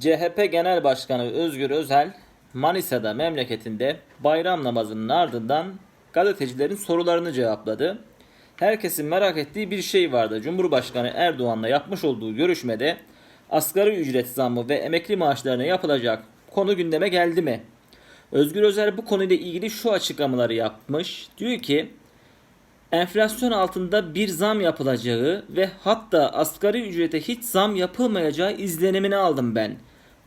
CHP Genel Başkanı Özgür Özel Manisa'da memleketinde bayram namazının ardından gazetecilerin sorularını cevapladı. Herkesin merak ettiği bir şey vardı. Cumhurbaşkanı Erdoğan'la yapmış olduğu görüşmede asgari ücret zammı ve emekli maaşlarına yapılacak konu gündeme geldi mi? Özgür Özel bu konuyla ilgili şu açıklamaları yapmış. Diyor ki enflasyon altında bir zam yapılacağı ve hatta asgari ücrete hiç zam yapılmayacağı izlenimini aldım ben.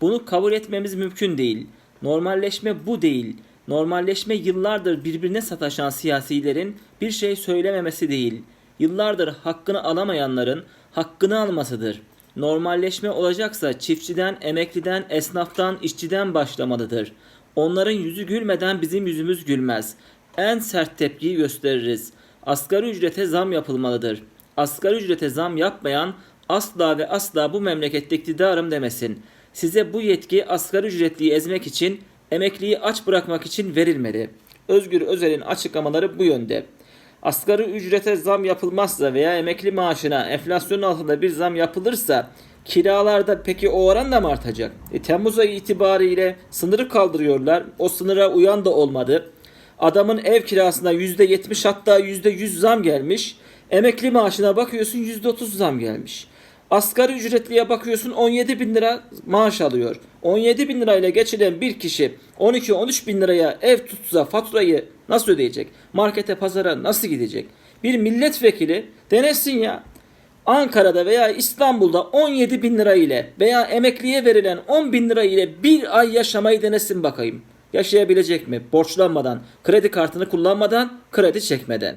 Bunu kabul etmemiz mümkün değil. Normalleşme bu değil. Normalleşme yıllardır birbirine sataşan siyasilerin bir şey söylememesi değil. Yıllardır hakkını alamayanların hakkını almasıdır. Normalleşme olacaksa çiftçiden, emekliden, esnaftan, işçiden başlamalıdır. Onların yüzü gülmeden bizim yüzümüz gülmez. En sert tepkiyi gösteririz. Asgari ücrete zam yapılmalıdır. Asgari ücrete zam yapmayan asla ve asla bu memlekette iktidarım demesin. Size bu yetki asgari ücretliyi ezmek için, emekliyi aç bırakmak için verilmeli. Özgür Özel'in açıklamaları bu yönde. Asgari ücrete zam yapılmazsa veya emekli maaşına enflasyonun altında bir zam yapılırsa kiralarda peki o oran da mı artacak? E, Temmuz ayı itibariyle sınırı kaldırıyorlar. O sınıra uyan da olmadı. Adamın ev kirasına %70 hatta %100 zam gelmiş. Emekli maaşına bakıyorsun %30 zam gelmiş. Asgari ücretliye bakıyorsun 17 bin lira maaş alıyor. 17 bin lirayla geçilen bir kişi 12-13 bin liraya ev tutsa faturayı nasıl ödeyecek? Markete pazara nasıl gidecek? Bir milletvekili denesin ya. Ankara'da veya İstanbul'da 17 bin lira ile veya emekliye verilen 10 bin lira ile bir ay yaşamayı denesin bakayım. Yaşayabilecek mi? Borçlanmadan, kredi kartını kullanmadan, kredi çekmeden.